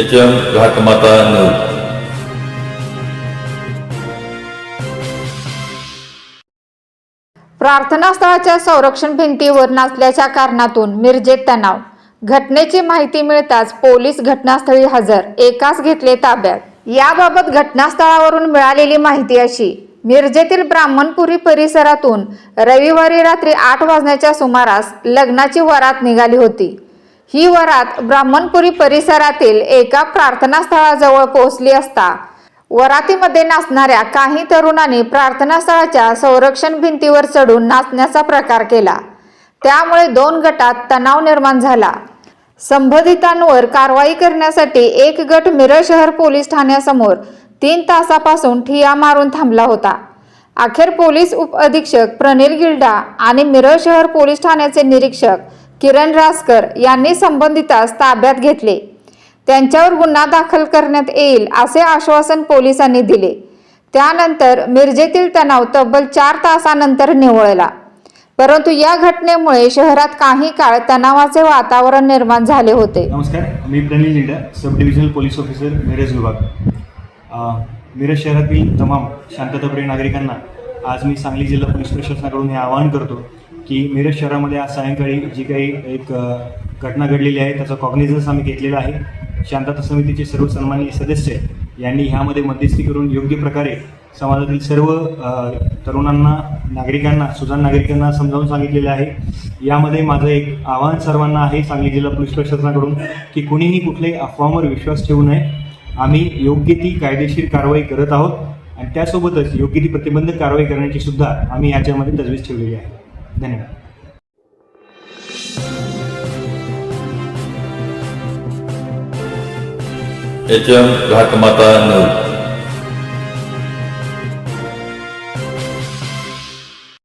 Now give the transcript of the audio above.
H M Ghatmatha news प्रार्थनास्थळाच्या संरक्षण भिंतीवर नाचल्याच्या कारणातून मिरजेत तणाव. घटनेची माहिती मिळताच पोलीस घटनास्थळी हजर. एकाच घेतले ताब्यात. याबाबत घटनास्थळावरून मिळालेली माहिती अशी. मिरजेतील ब्राह्मणपुरी परिसरातून रविवारी रात्री आठ वाजण्याच्या सुमारास लग्नाची वरात निघाली होती. ही वरात ब्राह्मणपुरी परिसरातील एका प्रार्थनास्थळाजवळ पोहोचली असता. वरातीमध्ये नाचणाऱ्या काही तरुणांनी प्रार्थनास्थळाच्या संरक्षण भिंतीवर चढून नाचण्याचा प्रकार केला. त्यामुळे दोन गटात तणाव निर्माण झाला. संबंधितांवर कारवाई करण्यासाठी एक गट मिरज शहर पोलीस ठाण्यासमोर तीन तासापासून ठिया मारून थांबला होता. अखेर पोलीस उपअधीक्षक प्रणील गिल्डा आणि मिरज शहर पोलीस ठाण्याचे निरीक्षक किरण रासकर यांनी संबंधितास ताब्यात घेतले. त्यांच्यावर गुन्हा दाखल करण्यात येईल असे आश्वासन पोलिसांनी दिले. त्यानंतर मिरजेतील तणाव तब्बल चार तासानंतर निवळला. परंतु या घटनेमुळे शहरात काही काळ तणावाचे वातावरण निर्माण झाले होते. नमस्कार मी Pranil Linda sub divisional police officer Miraj विभाग. मिरज शहरातील तमाम शांतताप्रिय नागरिकांना आज मी सांगली जिल्हा पोलीस प्रशासनाकडून हे आवाहन करतो की मिरज शहरामध्ये आज सायंकाळी जी काही एक घटना घडलेली आहे त्याचा कॉग्निझन्स आम्ही घेतलेला आहे. शांतता समितीचे सर्व सन्माननीय सदस्य यांनी ह्यामध्ये मध्यस्थी करून योग्य प्रकारे समाजातील सर्व तरुणांना नागरिकांना सुजाण नागरिकांना समजावून सांगितलेलं आहे. यामध्ये माझं एक आवाहन सर्वांना आहे सांगली जिल्हा पोलीस प्रशासनाकडून की कुणीही कुठल्याही अफवांवर विश्वास ठेवू नये. आम्ही योग्य ती कायदेशीर कारवाई करत आहोत आणि त्यासोबतच योग्य ती प्रतिबंधक कारवाई करण्याची सुद्धा आम्ही याच्यामध्ये तजवीज ठेवलेली आहे. धन्यवाद. H M Ghatmatha news